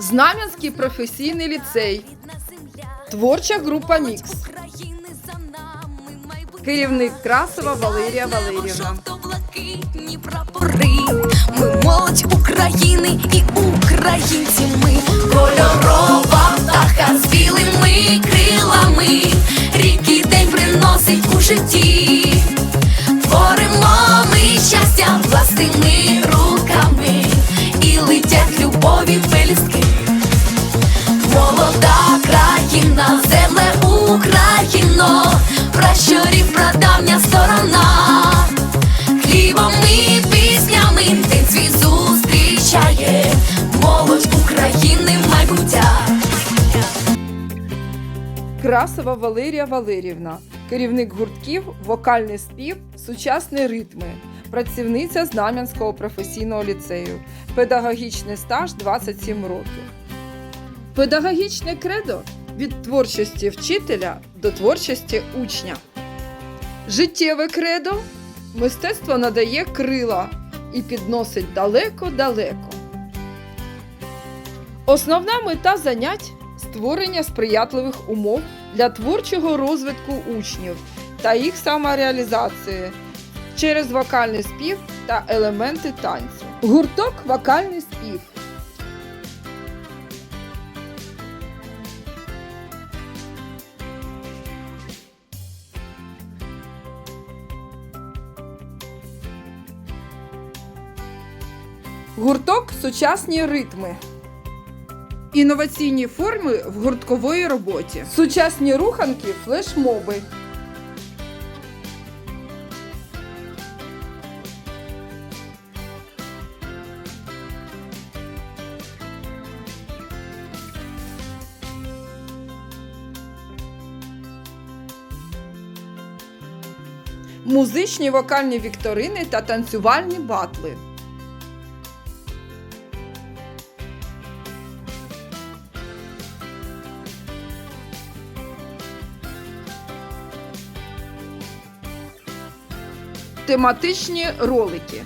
Знам'янський професійний ліцей. Творча група Мікс. Керівник Красова Валерія Валерівна. Жовто-блакитні прапори. Ми молодь України і українці. Ми кольорова птаха з білими крилами. Рік день приносить у житті. Творимо ми щастя Красова Валерія Валерівна. Керівник гуртків, вокальний спів, сучасні ритми. Працівниця Знам'янського професійного ліцею. Педагогічний стаж 27 років. Педагогічне кредо від творчості вчителя до творчості учня. Життєве кредо мистецтво надає крила і підносить далеко-далеко. Основна мета занять створення сприятливих умов для творчого розвитку учнів та їх самореалізації через вокальний спів та елементи танцю. Гурток вокальний спів. Гурток сучасні ритми. Інноваційні форми в гурткової роботі. Сучасні руханки, флешмоби. Музичні вокальні вікторини та танцювальні батли. Тематичні ролики.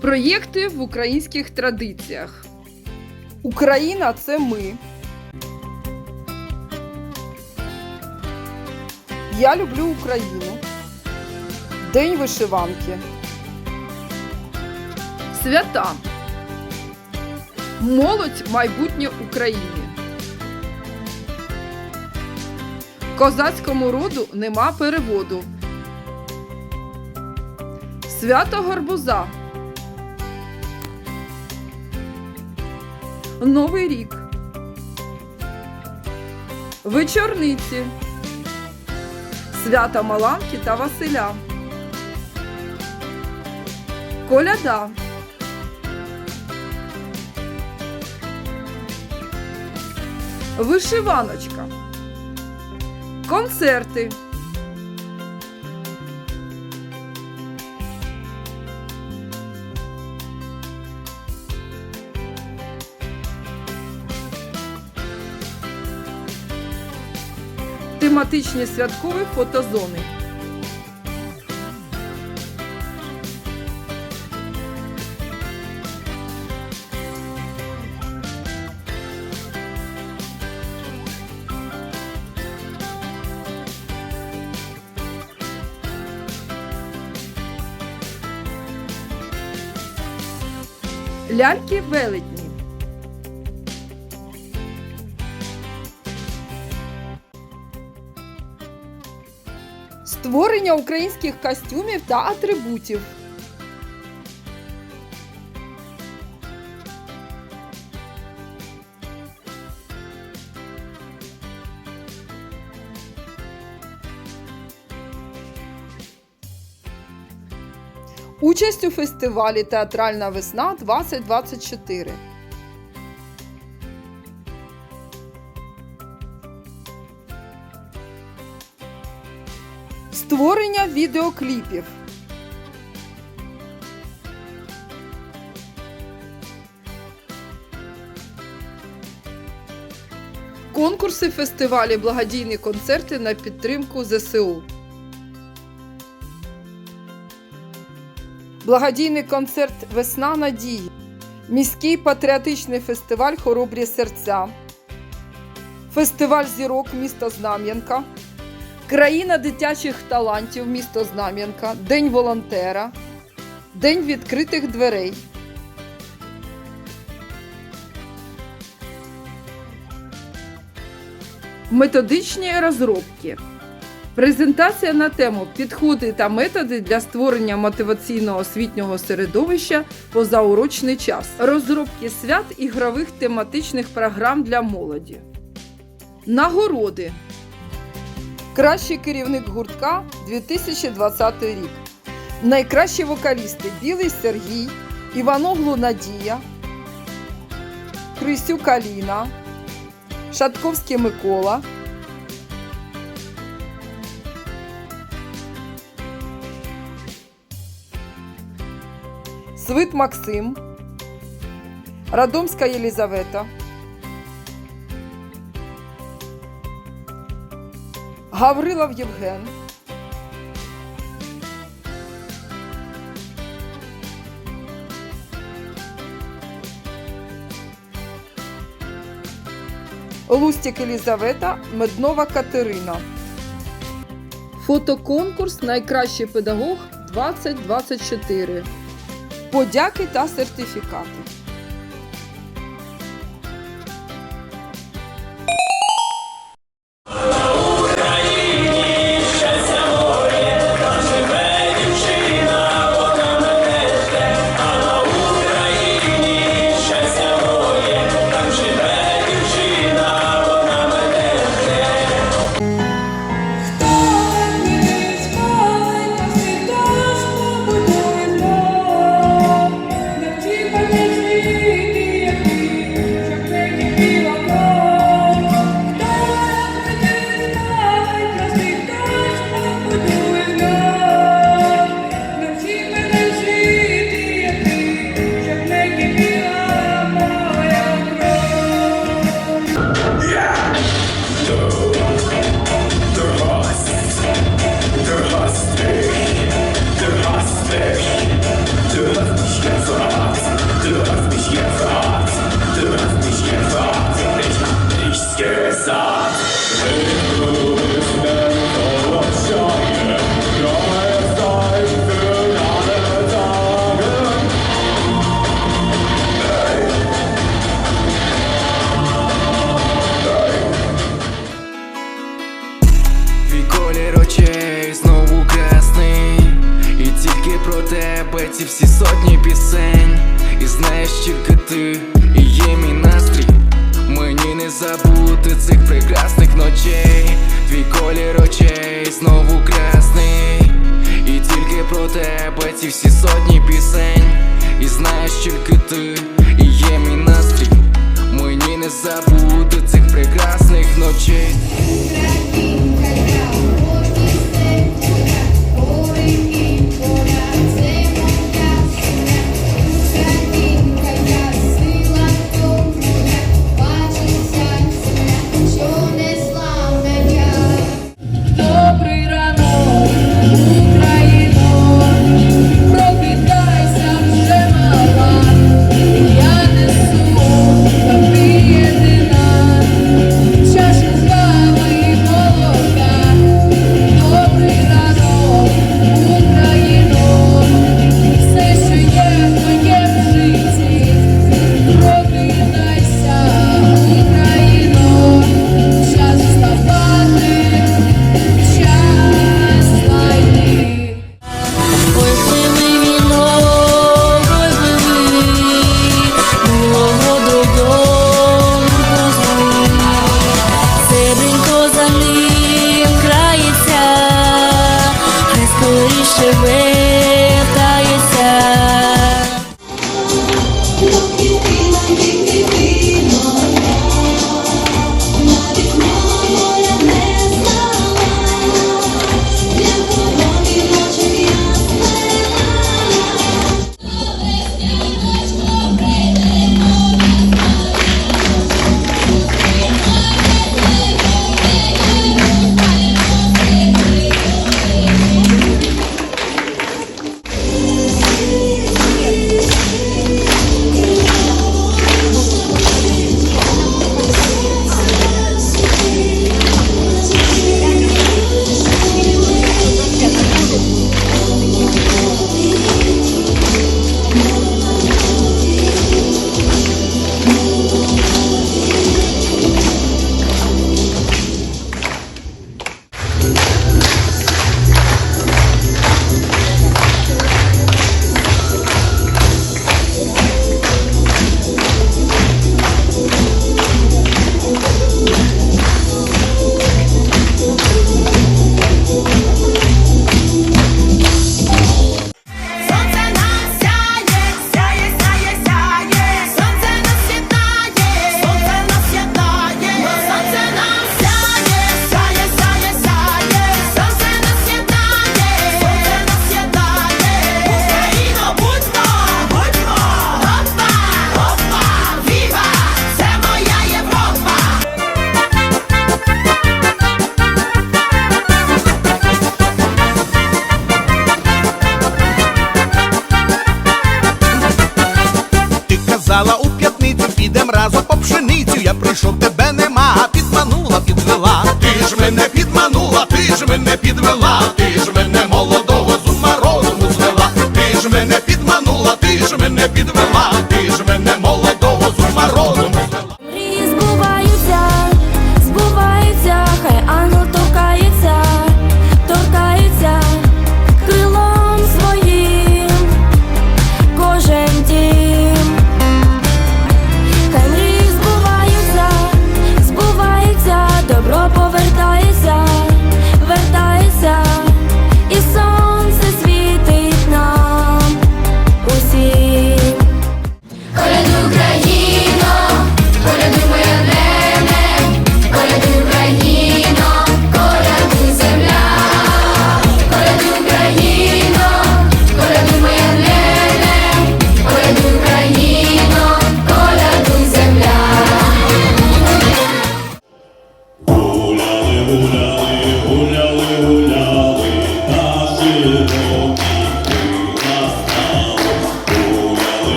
Проєкти в українських традиціях. Україна це ми. Я люблю Україну. День вишиванки. Свята. Молодь майбутнє України. Козацькому роду нема переводу. Свято Горбуза. Новий рік. Вечорниці. Свята Маланки та Василя. Коляда. Вишиваночка. Концерти. Тематичні святкові фотозони. Ляльки велетні. Створення українських костюмів та атрибутів. Участь у фестивалі Театральна весна 2024. Створення відеокліпів. Конкурси фестивалі, благодійні концерти на підтримку ЗСУ. Благодійний концерт Весна надії. Міський патріотичний фестиваль Хоробрі серця. Фестиваль зірок міста Знам'янка. Країна дитячих талантів місто Знам'янка. День волонтера. День відкритих дверей. Методичні розробки. Презентація на тему Підходи та методи для створення мотиваційного освітнього середовища позаурочний час. Розробки свят ігрових тематичних програм для молоді. Нагороди. Кращий керівник гуртка 2020 рік. Найкращі вокалісти Білий Сергій, Іваноглу Надія, Крисюк Аліна, Шатковський Микола. Свит Максим, Радомська Єлізавета, Гаврилов Євген, Лустік Елізавета, Меднова Катерина. Фотоконкурс Найкращий педагог 2024. Подяки та сертифікати. Ці всі сотні пісень. І знаєш тільки ти і є мій настрій. Мені не забути цих прекрасних ночей. Твій колір очей знову красний. І тільки про тебе ці всі сотні пісень. І знаєш тільки ти і є мій настрій. Мені не забути цих прекрасних ночей ти ж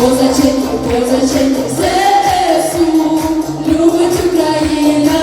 Позаченьки, позаченьки ЗСУ, любить Україна.